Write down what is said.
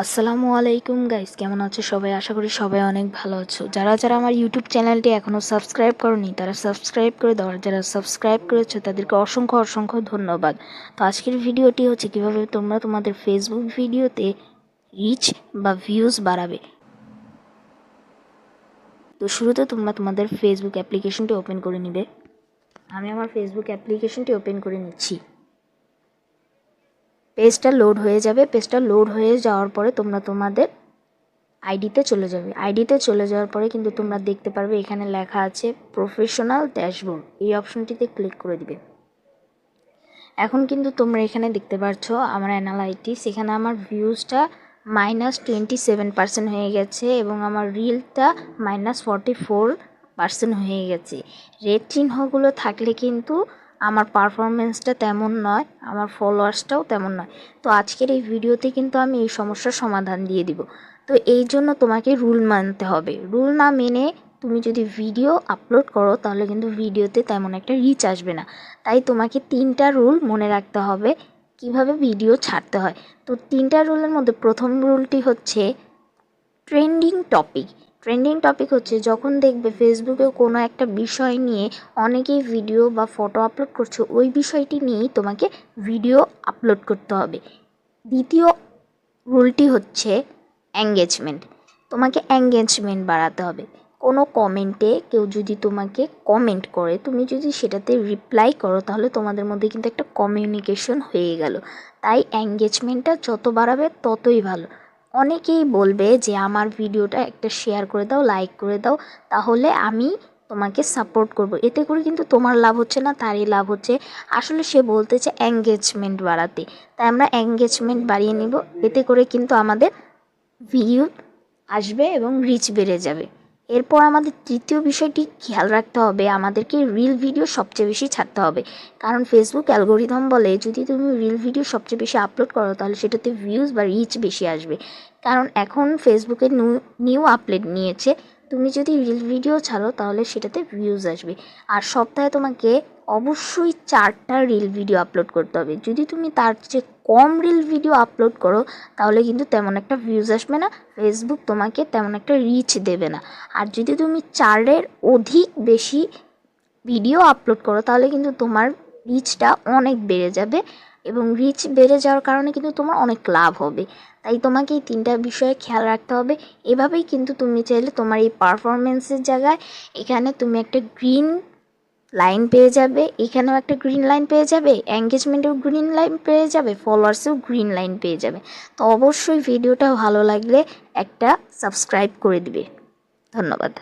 আসসালামু আলাইকুম গাইস কেমন আছো সবাই? আশা করি সবাই অনেক ভালো আছো। যারা যারা আমার ইউটিউব চ্যানেলটি এখনও সাবস্ক্রাইব করনি, তারা সাবস্ক্রাইব করে দাও যারা সাবস্ক্রাইব করেছ, তাদেরকে অসংখ্য অসংখ্য ধন্যবাদ। তো আজকের ভিডিওটি হচ্ছে কীভাবে তোমরা তোমাদের ফেসবুক ভিডিওতে রিচ বা ভিউজ বাড়াবে। তো শুরুতে তোমরা তোমাদের ফেসবুক অ্যাপ্লিকেশনটি ওপেন করে নিবে। আমি আমার ফেসবুক অ্যাপ্লিকেশনটি ওপেন করে নিচ্ছি। পেজটা লোড হয়ে যাবে। পেজটা লোড হয়ে যাওয়ার পরে তোমরা তোমাদের আইডিতে চলে যাবে। আইডিতে চলে যাওয়ার পরে কিন্তু তোমরা দেখতে পারবে এখানে লেখা আছে প্রফেশনাল ড্যাশবোর্ড এই অপশনটিতে ক্লিক করে দিবে। এখন কিন্তু তোমরা এখানে দেখতে পাচ্ছ আমার অ্যানালাইটিস এখানে আমার ভিউজটা মাইনাস টোয়েন্টি সেভেন পার্সেন্ট হয়ে গেছে এবং আমার রিলটা মাইনাস ফর্টি ফোর পার্সেন্ট হয়ে গেছে। রেড চিহ্নগুলো থাকলে কিন্তু আমার পারফরমেন্সটা তেমন নয়, আমার ফলোয়ার্সটাও তেমন নয়। তো আজকের এই ভিডিওতে কিন্তু আমি এই সমস্যার সমাধান দিয়ে দিব। তো এই জন্য তোমাকে রুল মানতে হবে। রুল না মেনে তুমি যদি ভিডিও আপলোড করো, তাহলে কিন্তু ভিডিওতে তেমন একটা রিচ আসবে না। তাই তোমাকে তিনটা রুল মনে রাখতে হবে, কীভাবে ভিডিও ছাড়তে হয়। তো তিনটা রুলের মধ্যে প্রথম রুলটি হচ্ছে ট্রেন্ডিং টপিক ট্রেন্ডিং টপিক হচ্ছে যখন দেখবে ফেসবুকে কোনো একটা বিষয় নিয়ে অনেকেই ভিডিও বা ফটো আপলোড করছে, ওই বিষয়টি নিয়েই তোমাকে ভিডিও আপলোড করতে হবে। দ্বিতীয় রুলটি হচ্ছে এঙ্গেজমেন্ট তোমাকে এঙ্গেজমেন্ট বাড়াতে হবে। কোনো কমেন্টে কেউ যদি তোমাকে কমেন্ট করে, তুমি যদি সেটাতে রিপ্লাই করো, তাহলে তোমাদের মধ্যে কিন্তু একটা কমিউনিকেশন হয়ে গেল। তাই এঙ্গেজমেন্টটা যত বাড়াবে ততই ভালো। অনেকেই বলবে যে আমার ভিডিওটা একটা শেয়ার করে দাও লাইক করে দাও, তাহলে আমি তোমাকে সাপোর্ট করব। এতে করে কিন্তু তোমার লাভ হচ্ছে না, তারই লাভ হচ্ছে। আসলে সে বলতেছে এঙ্গেজমেন্ট বাড়াতে। তাই আমরা এঙ্গেজমেন্ট বাড়িয়ে নিব। এতে করে কিন্তু আমাদের ভিউ আসবে এবং রিচ বেড়ে যাবে। এরপর আমাদের তৃতীয় বিষয়টি খেয়াল রাখতে হবে, আমাদেরকে রিল ভিডিও সবচেয়ে বেশি ছাড়তে হবে। কারণ ফেসবুক অ্যালগোরিদম বলে, যদি তুমি রিল ভিডিও সবচেয়ে বেশি আপলোড করো, তাহলে সেটাতে ভিউজ বা রিচ বেশি আসবে। কারণ এখন ফেসবুকে নিউ আপলোড নিয়েছে, তুমি যদি রিল ভিডিও ছাড়ো, তাহলে সেটাতে ভিউজ আসবে। আর সপ্তাহে তোমাকে অবশ্যই চারটা রিল ভিডিও আপলোড করতে হবে। যদি তুমি তার চেয়ে কম রিল ভিডিও আপলোড করো, তাহলে কিন্তু তেমন একটা ভিউজ আসবে না ফেসবুক তোমাকে তেমন একটা রিচ দেবে না। আর যদি তুমি চারের অধিক বেশি ভিডিও আপলোড করো, তাহলে কিন্তু তোমার রিচটা অনেক বেড়ে যাবে এবং রিচ বেড়ে যাওয়ার কারণে কিন্তু তোমার অনেক লাভ হবে। তাই তোমাকে এই তিনটা বিষয়ে খেয়াল রাখতে হবে। এভাবেই কিন্তু তুমি চাইলে তোমার এই পারফরমেন্সের জায়গায় এখানে তুমি একটা গ্রিন লাইন পেয়ে যাবে, এখানেও একটা গ্রিন লাইন পেয়ে যাবে এঙ্গেজমেন্টেও গ্রিন লাইন পেয়ে যাবে ফলোয়ার্সেও গ্রিন লাইন পেয়ে যাবে। তো অবশ্যই ভিডিওটা ভালো লাগলে একটা সাবস্ক্রাইব করে দিবে। ধন্যবাদ।